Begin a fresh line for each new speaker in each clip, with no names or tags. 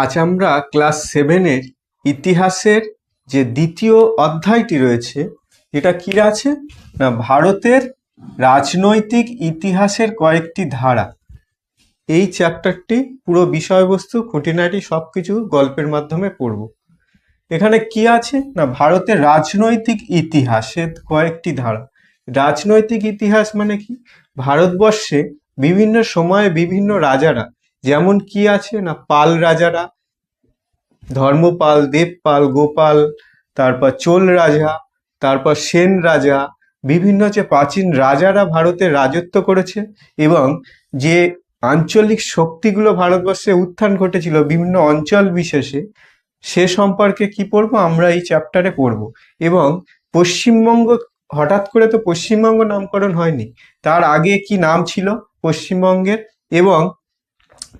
আজ আমরা ক্লাস সেভেনের ইতিহাসের যে দ্বিতীয় অধ্যায়টি রয়েছে এটা কি আছে না ভারতের রাজনৈতিক ইতিহাসের কয়েকটি ধারা এই চ্যাপ্টারটি পুরো বিষয়বস্তু খুঁটিনাটি সব কিছু গল্পের মাধ্যমে পড়ব এখানে কি আছে না ভারতের রাজনৈতিক ইতিহাসের কয়েকটি ধারা রাজনৈতিক ইতিহাস মানে কি ভারতবর্ষে বিভিন্ন সময়ে বিভিন্ন রাজারা যেমন কি আছে না পাল রাজারা ধর্মপাল দেবপাল গোপাল তারপর চোল রাজা তারপর সেন রাজা বিভিন্ন যে প্রাচীন রাজারা ভারতে রাজত্ব করেছে এবং যে আঞ্চলিক শক্তিগুলো ভারতবর্ষে উত্থান ঘটেছিল বিভিন্ন অঞ্চল বিশেষে সে সম্পর্কে কি পড়বো আমরা এই চ্যাপ্টারে পড়ব এবং পশ্চিমবঙ্গ হঠাৎ করে তো পশ্চিমবঙ্গ নামকরণ হয়নি তার আগে কি নাম ছিল পশ্চিমবঙ্গের এবং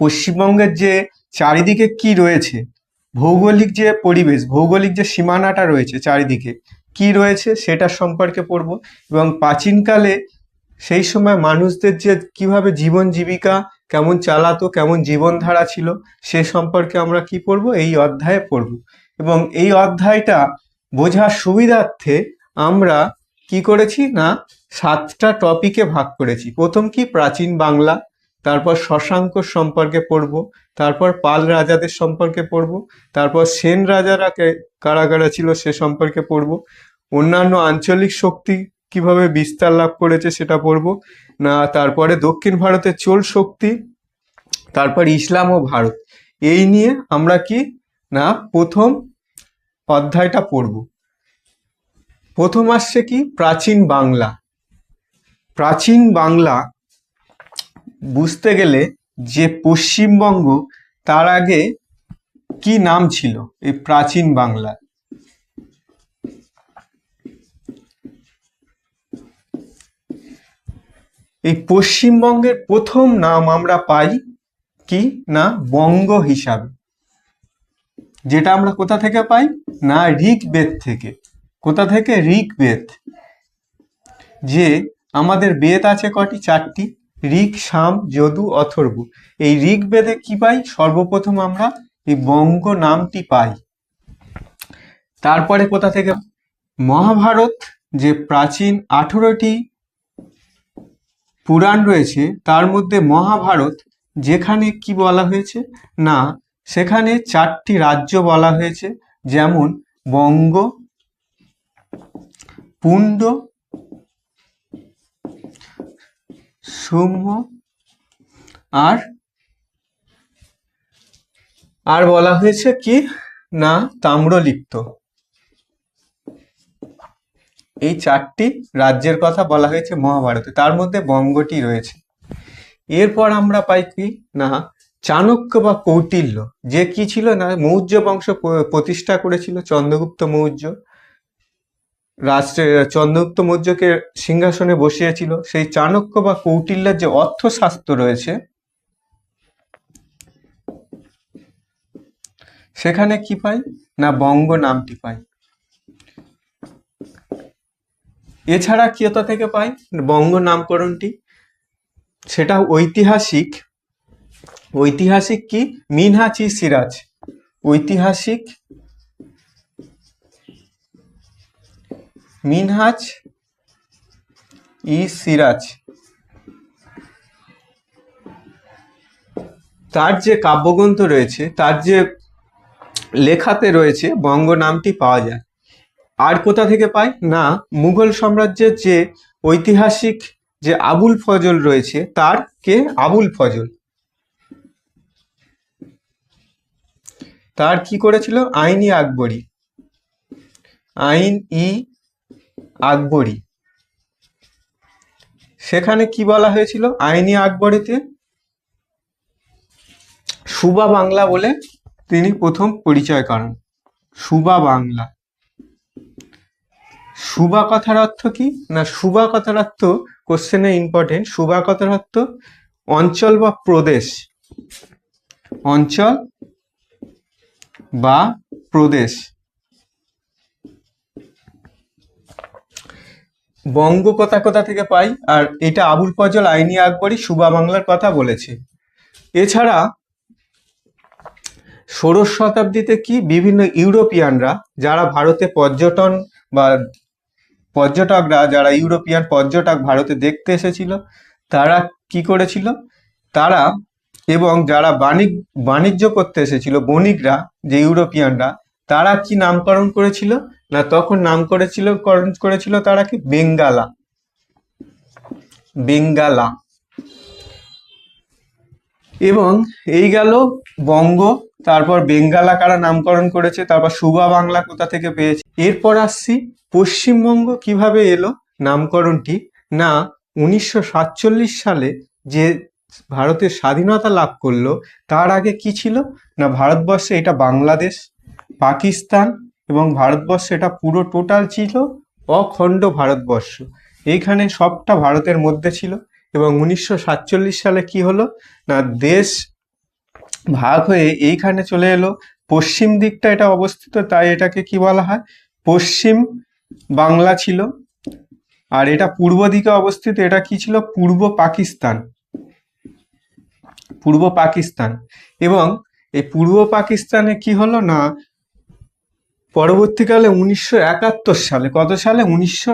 পশ্চিমবঙ্গের যে চারিদিকে কি রয়েছে ভৌগোলিক যে পরিবেশ ভৌগোলিক যে সীমানাটা রয়েছে চারিদিকে কি রয়েছে সেটার সম্পর্কে পড়ব এবং প্রাচীনকালে সেই সময় মানুষদের যে কিভাবে জীবন জীবিকা কেমন চালাতো কেমন জীবনধারা ছিল সে সম্পর্কে আমরা কি পড়ব এই অধ্যায়ে পড়ব এবং এই অধ্যায়টা বোঝার সুবিধার্থে আমরা কি করেছি না সাতটা টপিকে ভাগ করেছি প্রথম কি প্রাচীন বাংলা তারপর শশাঙ্ক সম্পর্কে পড়ব তারপর পাল রাজাদের সম্পর্কে পড়ব তারপর সেন রাজারা কারা ছিল সে সম্পর্কে পড়ব অন্যান্য আঞ্চলিক শক্তি কিভাবে বিস্তার লাভ করেছে সেটা পড়ব না তারপরে দক্ষিণ ভারতের চোল শক্তি তারপর ইসলাম ও ভারত এই নিয়ে আমরা কি না প্রথম অধ্যায়টা পড়ব প্রথম আসছে কি প্রাচীন বাংলা প্রাচীন বাংলা বুঝতে গেলে যে পশ্চিমবঙ্গ তার আগে কি নাম ছিল এই প্রাচীন বাংলা এই পশ্চিমবঙ্গের প্রথম নাম আমরা পাই কি না বঙ্গ হিসাবে যেটা আমরা কোথা থেকে পাই না বেদ থেকে কোথা থেকে বেদ যে আমাদের বেদ আছে কটি চারটি ঋক সাম যদু অথর্ব এই ঋগ্বেদে কি পাই সর্বপ্রথম আমরা এই বঙ্গ নামটি পাই তারপরে কোথা থেকে মহাভারত যে প্রাচীন আঠেরোটি পুরাণ রয়েছে তার মধ্যে মহাভারত যেখানে কি বলা হয়েছে না সেখানে চারটি রাজ্য বলা হয়েছে যেমন বঙ্গ পুণ্ড সমূহ আর আর বলা হয়েছে কি না তাম্রলিপ্ত এই চারটি রাজ্যের কথা বলা হয়েছে মহাভারতে তার মধ্যে বঙ্গটি রয়েছে এরপর আমরা পাই কি না চাণক্য বা কৌটিল্য যে কি ছিল না মৌর্য বংশ প্রতিষ্ঠা করেছিল চন্দ্রগুপ্ত মৌর্য রাষ্ট্রে চন্দ্রগুপ্ত মৌর্যকে সিংহাসনে বসিয়েছিল সেই চাণক্য বা কৌটিল্যার যে অর্থশাস্ত্র রয়েছে সেখানে কি পাই না বঙ্গ নামটি পাই এছাড়া কিয়তা থেকে পাই বঙ্গ নামকরণটি সেটা ঐতিহাসিক ঐতিহাসিক কি মিনহাচি সিরাজ ঐতিহাসিক মিনহাজ ই সিরাজ তার যে কাব্যগ্রন্থ রয়েছে তার যে লেখাতে রয়েছে বঙ্গ নামটি পাওয়া যায় আর কোথা থেকে পাই না মুঘল সাম্রাজ্যের যে ঐতিহাসিক যে আবুল ফজল রয়েছে তার কে আবুল ফজল তার কি করেছিল আইনি আকবরী আইন ই আকবরী সেখানে কি বলা হয়েছিল আইনি আকবরীতে সুবা বাংলা বলে তিনি প্রথম পরিচয় করেন সুবা বাংলা সুবা কথার অর্থ কি না সুবা কথার অর্থ কোশ্চেনে ইম্পর্টেন্ট সুবা কথার অর্থ অঞ্চল বা প্রদেশ অঞ্চল বা প্রদেশ বঙ্গ কথা কথা থেকে পাই আর এটা আবুল ফজল আইনি আকবরই সুবা বাংলার কথা বলেছে এছাড়া ষোড়শ শতাব্দীতে কি বিভিন্ন ইউরোপিয়ানরা যারা ভারতে পর্যটন বা পর্যটকরা যারা ইউরোপিয়ান পর্যটক ভারতে দেখতে এসেছিল তারা কি করেছিল তারা এবং যারা বাণিজ বাণিজ্য করতে এসেছিল বণিকরা যে ইউরোপিয়ানরা তারা কি নামকরণ করেছিল না তখন নাম করেছিল করেছিল তারা কি বেঙ্গালা বেঙ্গালা এবং এই গেল বঙ্গ তারপর বেঙ্গালা কারা নামকরণ করেছে তারপর সুবা বাংলা কোথা থেকে পেয়েছে এরপর আসছি পশ্চিমবঙ্গ কিভাবে এলো নামকরণটি না উনিশশো সালে যে ভারতের স্বাধীনতা লাভ করলো তার আগে কি ছিল না ভারতবর্ষে এটা বাংলাদেশ পাকিস্তান এবং ভারতবর্ষ এটা পুরো টোটাল ছিল অখণ্ড ভারতবর্ষ এইখানে সবটা ভারতের মধ্যে ছিল এবং উনিশশো সালে কি হলো না দেশ ভাগ হয়ে এইখানে চলে এলো পশ্চিম দিকটা এটা অবস্থিত তাই এটাকে কি বলা হয় পশ্চিম বাংলা ছিল আর এটা পূর্ব দিকে অবস্থিত এটা কি ছিল পূর্ব পাকিস্তান পূর্ব পাকিস্তান এবং এই পূর্ব পাকিস্তানে কি হলো না পরবর্তীকালে উনিশশো সালে কত সালে উনিশশো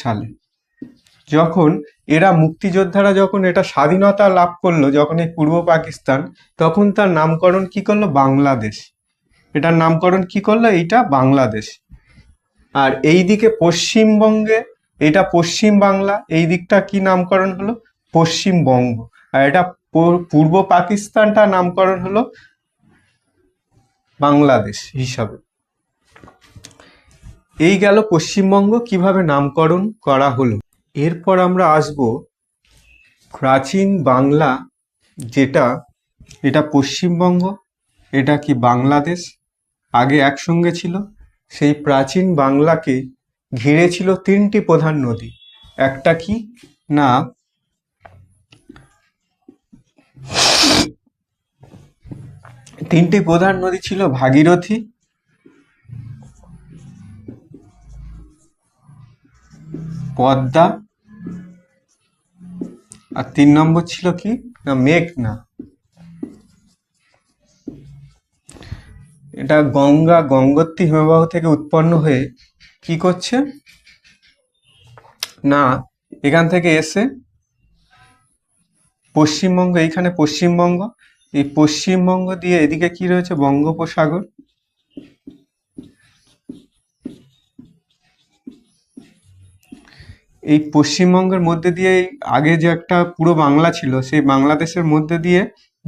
সালে যখন এরা মুক্তিযোদ্ধারা যখন এটা স্বাধীনতা লাভ করলো যখন এই পূর্ব পাকিস্তান তখন তার নামকরণ কি করলো বাংলাদেশ এটার নামকরণ কি করলো এইটা বাংলাদেশ আর এই দিকে পশ্চিমবঙ্গে এটা পশ্চিম বাংলা এই দিকটা কি নামকরণ হলো পশ্চিমবঙ্গ আর এটা পূর্ব পাকিস্তানটা নামকরণ হলো বাংলাদেশ হিসাবে এই গেল পশ্চিমবঙ্গ কিভাবে নামকরণ করা হলো এরপর আমরা আসব প্রাচীন বাংলা যেটা এটা পশ্চিমবঙ্গ এটা কি বাংলাদেশ আগে একসঙ্গে ছিল সেই প্রাচীন বাংলাকে ঘিরে ছিল তিনটি প্রধান নদী একটা কি না তিনটি প্রধান নদী ছিল ভাগীরথী পদ্মা আর তিন নম্বর ছিল কি না মেঘনা এটা গঙ্গা গঙ্গোত্রী হিমবাহ থেকে উৎপন্ন হয়ে কি করছে না এখান থেকে এসে পশ্চিমবঙ্গ এইখানে পশ্চিমবঙ্গ এই পশ্চিমবঙ্গ দিয়ে এদিকে কি রয়েছে বঙ্গোপসাগর এই পশ্চিমবঙ্গের মধ্যে দিয়ে আগে যে একটা পুরো বাংলা ছিল সেই বাংলাদেশের মধ্যে দিয়ে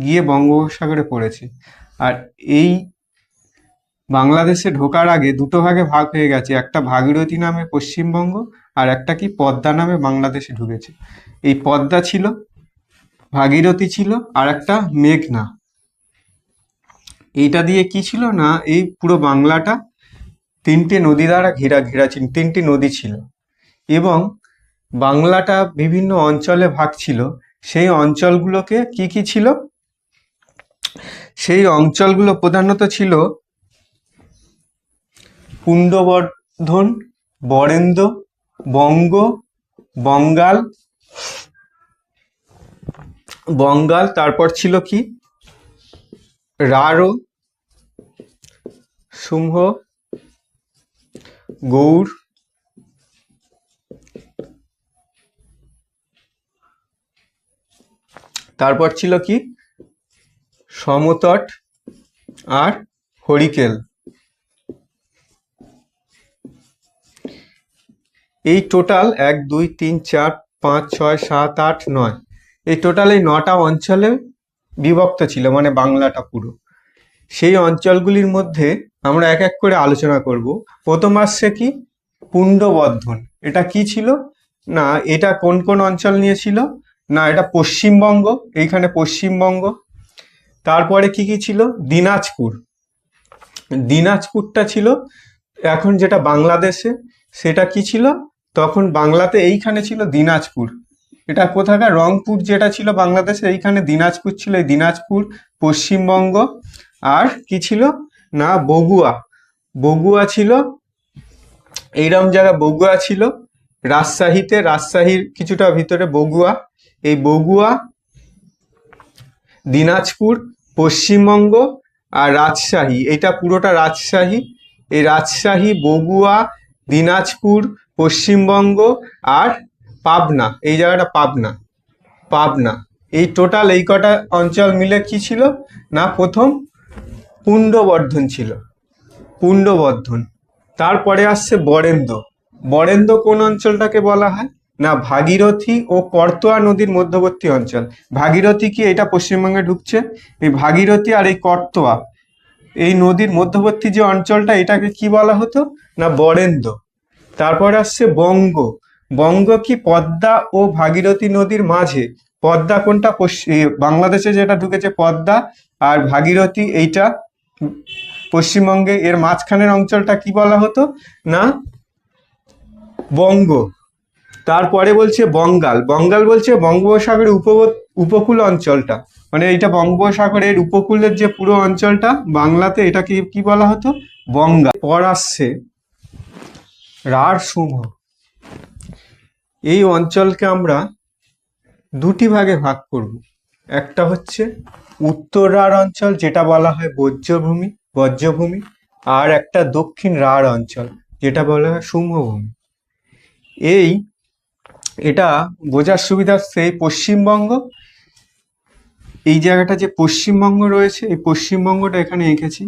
গিয়ে বঙ্গোপসাগরে পড়েছে আর এই বাংলাদেশে ঢোকার আগে দুটো ভাগে ভাগ হয়ে গেছে একটা ভাগীরথী নামে পশ্চিমবঙ্গ আর একটা কি পদ্মা নামে বাংলাদেশে ঢুকেছে এই পদ্মা ছিল ভাগীরথী ছিল আর একটা মেঘনা এইটা দিয়ে কি ছিল না এই পুরো বাংলাটা তিনটে নদী দ্বারা ঘেরা ঘেরা ছিল তিনটি নদী ছিল এবং বাংলাটা বিভিন্ন অঞ্চলে ভাগ ছিল সেই অঞ্চলগুলোকে কি কি ছিল সেই অঞ্চলগুলো প্রধানত ছিল পুণ্ডবর্ধন বরেন্দ্র বঙ্গ বঙ্গাল বঙ্গাল তারপর ছিল কি রারো শুম্ভ গৌড় তারপর ছিল কি সমতট আর হরিকেল এই টোটাল এক দুই তিন চার পাঁচ ছয় সাত আট নয় এই টোটাল এই নটা অঞ্চলে বিভক্ত ছিল মানে বাংলাটা পুরো সেই অঞ্চলগুলির মধ্যে আমরা এক এক করে আলোচনা করব প্রথম আসছে কি পুণ্ডবর্ধন এটা কি ছিল না এটা কোন কোন অঞ্চল নিয়েছিল না এটা পশ্চিমবঙ্গ এইখানে পশ্চিমবঙ্গ তারপরে কি কি ছিল দিনাজপুর দিনাজপুরটা ছিল এখন যেটা বাংলাদেশে সেটা কি ছিল তখন বাংলাতে এইখানে ছিল দিনাজপুর এটা কোথাকার রংপুর যেটা ছিল বাংলাদেশে এইখানে দিনাজপুর ছিল এই দিনাজপুর পশ্চিমবঙ্গ আর কি ছিল না বগুয়া বগুয়া ছিল এইরকম জায়গা বগুয়া ছিল রাজশাহীতে রাজশাহীর কিছুটা ভিতরে বগুয়া এই বগুয়া দিনাজপুর পশ্চিমবঙ্গ আর রাজশাহী এটা পুরোটা রাজশাহী এই রাজশাহী বগুয়া দিনাজপুর পশ্চিমবঙ্গ আর পাবনা এই জায়গাটা পাবনা পাবনা এই টোটাল এই কটা অঞ্চল মিলে কি ছিল না প্রথম পুণ্ডবর্ধন ছিল পুণ্ডবর্ধন তারপরে আসছে বরেন্দ্র বরেন্দ্র কোন অঞ্চলটাকে বলা হয় না ভাগীরথী ও করতোয়া নদীর মধ্যবর্তী অঞ্চল ভাগীরথী কি এটা পশ্চিমবঙ্গে ঢুকছে এই ভাগীরথী আর এই করতোয়া এই নদীর মধ্যবর্তী যে অঞ্চলটা এটাকে কি বলা হতো না বরেন্দ্র তারপর আসছে বঙ্গ বঙ্গ কি পদ্মা ও ভাগীরথী নদীর মাঝে পদ্মা কোনটা বাংলাদেশে যেটা ঢুকেছে পদ্মা আর ভাগীরথী এইটা পশ্চিমবঙ্গে এর মাঝখানের অঞ্চলটা কি বলা হতো না বঙ্গ তারপরে বলছে বঙ্গাল বঙ্গাল বলছে বঙ্গোপসাগরের উপ উপকূল অঞ্চলটা মানে এটা বঙ্গোপসাগরের উপকূলের যে পুরো অঞ্চলটা বাংলাতে এটাকে কি বলা হতো বঙ্গাল পর আসছে রাঢ়সমূহ এই অঞ্চলকে আমরা দুটি ভাগে ভাগ করব একটা হচ্ছে উত্তর রার অঞ্চল যেটা বলা হয় বজ্রভূমি বজ্রভূমি আর একটা দক্ষিণ রাঢ় অঞ্চল যেটা বলা হয় সুমভূমি এই এটা বোঝার সুবিধা সেই পশ্চিমবঙ্গ এই জায়গাটা যে পশ্চিমবঙ্গ রয়েছে এই পশ্চিমবঙ্গটা এখানে এঁকেছি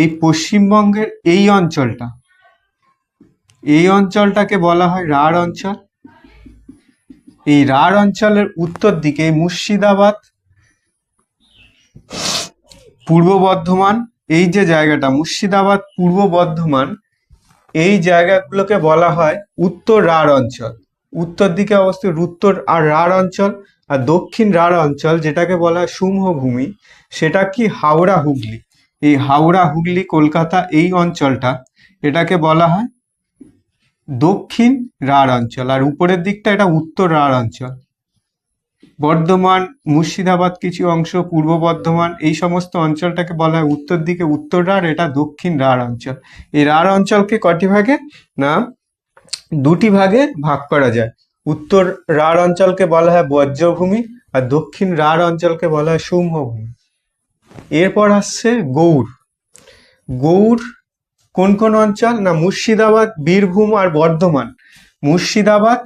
এই পশ্চিমবঙ্গের এই অঞ্চলটা এই অঞ্চলটাকে বলা হয় রাঢ় অঞ্চল এই রাঢ় অঞ্চলের উত্তর দিকে মুর্শিদাবাদ পূর্ব বর্ধমান এই যে জায়গাটা মুর্শিদাবাদ পূর্ব বর্ধমান এই জায়গাগুলোকে বলা হয় উত্তর রাঢ় অঞ্চল উত্তর দিকে অবস্থিত উত্তর আর রাঢ় অঞ্চল আর দক্ষিণ রাঢ় অঞ্চল যেটাকে বলা হয় ভূমি সেটা কি হাওড়া হুগলি এই হাওড়া হুগলি কলকাতা এই অঞ্চলটা এটাকে বলা হয় দক্ষিণ রাঢ় অঞ্চল আর উপরের দিকটা এটা উত্তর রাঢ় অঞ্চল বর্ধমান মুর্শিদাবাদ কিছু অংশ পূর্ব বর্ধমান এই সমস্ত অঞ্চলটাকে বলা হয় উত্তর দিকে উত্তর রাঢ় এটা দক্ষিণ রাঢ় অঞ্চল এই রাঢ় অঞ্চলকে কটি ভাগে না দুটি ভাগে ভাগ করা যায় উত্তর রাঢ় অঞ্চলকে বলা হয় বজ্রভূমি আর দক্ষিণ রাঢ় অঞ্চলকে বলা হয় সুম্ভভূমি এরপর আসছে গৌড় গৌড় কোন কোন অঞ্চল না মুর্শিদাবাদ বীরভূম আর বর্ধমান মুর্শিদাবাদ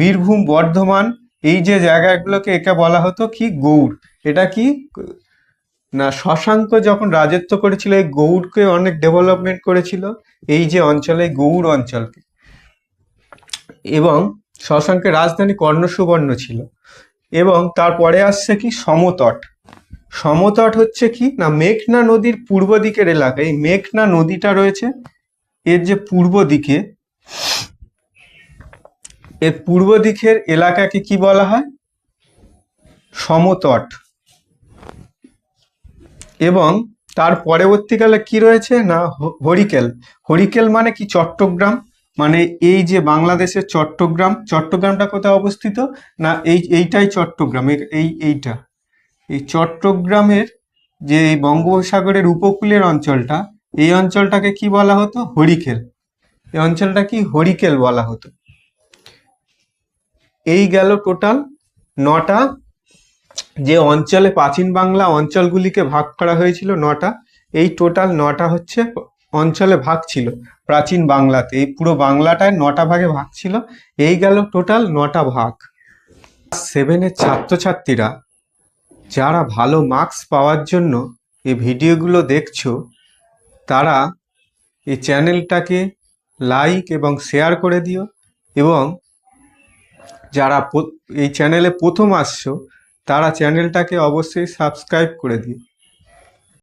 বীরভূম বর্ধমান এই যে জায়গাগুলোকে একে বলা হতো কি গৌড় এটা কি না শশাঙ্ক যখন রাজত্ব করেছিল এই গৌড়কে অনেক ডেভেলপমেন্ট করেছিল এই যে অঞ্চলে গৌড় অঞ্চলকে এবং শশাঙ্কের রাজধানী কর্ণ সুবর্ণ ছিল এবং তারপরে আসছে কি সমতট সমতট হচ্ছে কি না মেঘনা নদীর পূর্ব দিকের এলাকা এই মেঘনা নদীটা রয়েছে এর যে পূর্ব দিকে এর পূর্ব দিকের এলাকাকে কি বলা হয় সমতট এবং তার পরবর্তীকালে কি রয়েছে না হরিকেল হরিকেল মানে কি চট্টগ্রাম মানে এই যে বাংলাদেশের চট্টগ্রাম চট্টগ্রামটা কোথায় অবস্থিত না এই এইটাই চট্টগ্রাম এই এইটা এই চট্টগ্রামের যে এই বঙ্গোপসাগরের উপকূলের অঞ্চলটা এই অঞ্চলটাকে কি বলা হতো হরিকেল এই অঞ্চলটা কি হরিকেল বলা হতো এই গেল টোটাল নটা যে অঞ্চলে প্রাচীন বাংলা অঞ্চলগুলিকে ভাগ করা হয়েছিল নটা এই টোটাল নটা হচ্ছে অঞ্চলে ভাগ ছিল প্রাচীন বাংলাতে এই পুরো বাংলাটায় নটা ভাগে ভাগ ছিল এই গেল টোটাল নটা ভাগ সেভেনের ছাত্রছাত্রীরা যারা ভালো মার্কস পাওয়ার জন্য এই ভিডিওগুলো দেখছো তারা এই চ্যানেলটাকে লাইক এবং শেয়ার করে দিও এবং যারা এই চ্যানেলে প্রথম আসছো তারা চ্যানেলটাকে অবশ্যই সাবস্ক্রাইব করে দিও